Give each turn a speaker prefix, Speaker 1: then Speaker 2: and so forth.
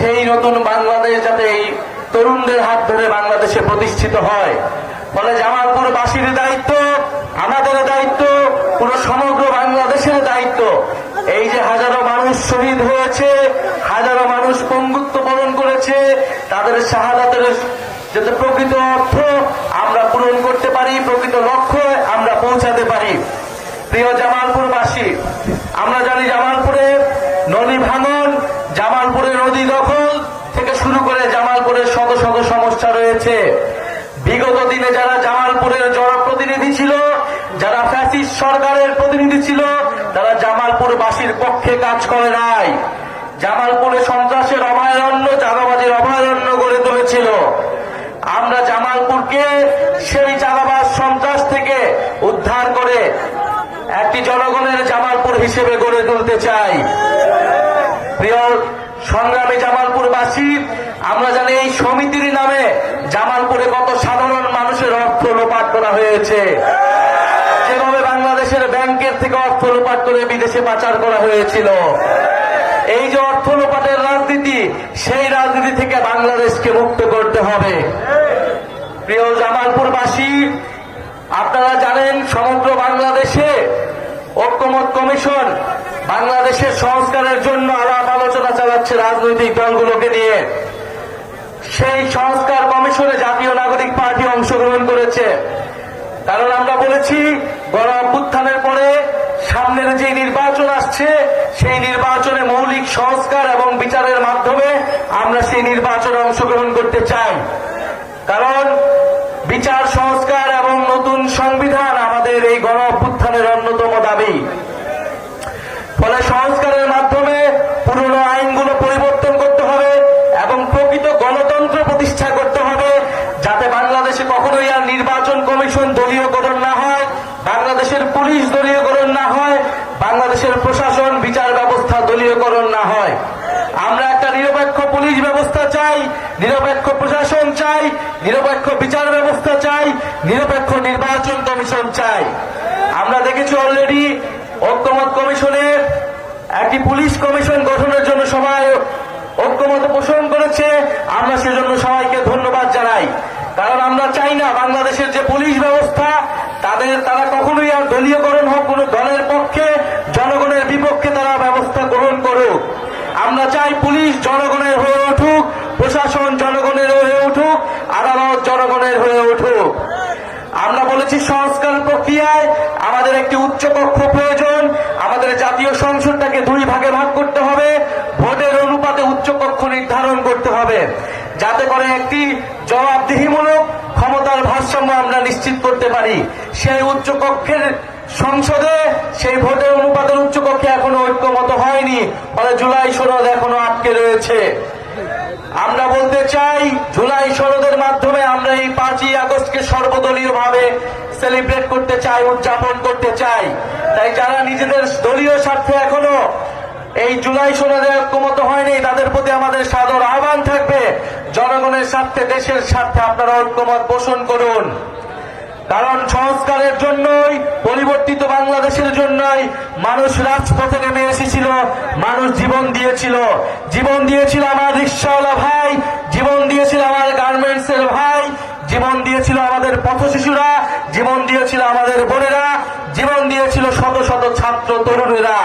Speaker 1: সেই নতুন বাংলাদেশ যাতে এই তরুণদের হাত ধরে বাংলাদেশে প্রতিষ্ঠিত হয়। ফলে জামালপুরবাসীর দায়িত্ব, আমাদের দায়িত্ব, পুরো সমগ্র বাংলাদেশের দায়িত্ব। এই যে হাজারো মানুষ শহীদ হয়েছে, হাজারো মানুষ পঙ্গুত্ব বরণ করেছে, তাদের শাহাদাতের যাতে প্রকৃত অর্থ আমরা পূরণ করতে পারি, প্রকৃত লক্ষ্য আমরা পৌঁছাতে পারি। প্রিয় জামালপুরবাসী, আমরা জানি জামালপুরে নদী ভাঙন থেকে শুরু করে জামালপুরের শত শত সমস্যা রয়েছে। বিগত দিনে যারা জামালপুরের জনপ্রতিনিধি ছিল, যারা ফ্যাসিস্ট সরকারের প্রতিনিধি ছিল, তারা জামালপুরবাসীর পক্ষে কাজ করে নাই। জামালপুরে সন্ত্রাসের অভয়ারণ্য, চাঁদাবাজির অভয়ারণ্য গড়ে তুলেছিল। আমরা জামালপুরকে সেই চাঁদাবাজ সন্ত্রাস থেকে উদ্ধার করে একটি জনগণের জামালপুর হিসেবে গড়ে তুলতে চাই। প্রিয় সংগ্রামী জামালপুরবাসী, আমরা জানি এই সমিতির নামে জামালপুরে কত সাধারণ মানুষের অর্থ লোপাট করা হয়েছে। যেভাবে বাংলাদেশের ব্যাংকের থেকে অর্থ লোপাট করে বিদেশে পাচার করা হয়েছিল। এই যে অর্থ লোপাটের রাজনীতি, সেই রাজনীতি থেকে বাংলাদেশকে মুক্ত করতে হবে। প্রিয় জামালপুরবাসী, আপনারা জানেন সমগ্র বাংলাদেশে ঐক্যমত কমিশন বাংলাদেশের সংস্কারের জন্য আলাপ আলোচনা চালাচ্ছে রাজনৈতিক দলগুলোকে নিয়ে সেই সংস্কার কমিশনে জাতীয় নাগরিক পার্টি অংশগ্রহণ করেছে। কারণ আমরা বলেছি, গণ অভ্যুত্থানের পরে সামনের যে নির্বাচন আসছে, সেই নির্বাচনে মৌলিক সংস্কার এবং বিচারের মাধ্যমে আমরা সেই নির্বাচনে অংশগ্রহণ করতে চাই। কারণ বিচার, সংস্কার এবং নতুন সংবিধান আমাদের এই গণ অভ্যুত্থানের অন্যতম দাবি ফলে সংস্কারের মাধ্যমে পুরনো আইনগুলো পরিবর্তন করতে হবে এবং প্রকৃত গণতন্ত্র প্রতিষ্ঠা করতে হবে যাতে বাংলাদেশে কখনোই আর নির্বাচন কমিশন দলীয়করণ না হয় বাংলাদেশের পুলিশ দলীয়করণ না হয় বাংলাদেশের প্রশাসন, বিচার ব্যবস্থা দলীয়করণ না হয়। আমরা একটা নিরপেক্ষ পুলিশ ব্যবস্থা চাই, নিরপেক্ষ প্রশাসন চাই, নিরপেক্ষ বিচার ব্যবস্থা চাই, নিরপেক্ষ নির্বাচন কমিশন চাই। আমরা দেখেছি অলরেডি ঐক্যমত কমিশনের একটি পুলিশ কমিশন গঠনের জন্য সবাই ঐক্যমত পোষণ করেছে। আমরা সেজন্য সবাইকে ধন্যবাদ জানাই। কারণ আমরা চাই না বাংলাদেশের যে পুলিশ ব্যবস্থা, তাদের, তারা কখনোই আর দলীয়করণ হোক, কোনো দলের পক্ষে জনগণের বিপক্ষে তারা ব্যবস্থা গ্রহণ করুক আমরা চাই পুলিশ জনগণের হয়ে উঠুক প্রশাসন জনগণের হয়ে উঠুক আদালত জনগণের হয়ে উঠুক। আমরা বলেছি সংস্কার প্রক্রিয়ায় আমাদের একটি উচ্চ কক্ষ প্রয়োজন। আমাদের জাতীয় সংসদটাকে দুই ভাগে ভাগ করতে হবে। ভোটের অনুপাতে উচ্চ কক্ষ নির্ধারণ করতে হবে। যাতে করে একটি জবাবদিহিমূলক ক্ষমতার ভারসাম্য আমরা নিশ্চিত করতে পারি। সেই উচ্চ কক্ষের সংসদে সেই ভোটের অনুপাতের উচ্চ কক্ষে এখনও ঐক্যমত হয়নি। ফলে জুলাই সনদ এখনও আটকে রয়েছে। আমরা বলতে চাই, জুলাই সনদের মাধ্যমে আমরা এই পাঁচই আগস্টকে সর্বদলীয় ভাবে সেলিব্রেট করতে চাই, উদযাপন করতে চাই। তাই যারা নিজেদের দলীয় স্বার্থে এখনও এই জুলাই সনদে ঐক্যমত হয়নি, তাদের প্রতি আমাদের সাদর আহ্বান থাকবে। জনগণের স্বার্থে, দেশের স্বার্থে আপনারা ঐক্যমত পোষণ করুন। কারণ সংস্কারের জন্যই, পরিবর্তিত বাংলাদেশের জন্যই মানুষ রাজপথে নেমে এসেছিল, মানুষ জীবন দিয়েছিল। জীবন দিয়েছিল আমার রিক্সাওয়ালা ভাই, জীবন দিয়েছিল আমার গার্মেন্টস এর ভাই, জীবন দিয়েছিল আমাদের পথ শিশুরা জীবন দিয়েছিল আমাদের বোনেরা, জীবন দিয়েছিল শত শত ছাত্র তরুণেরা।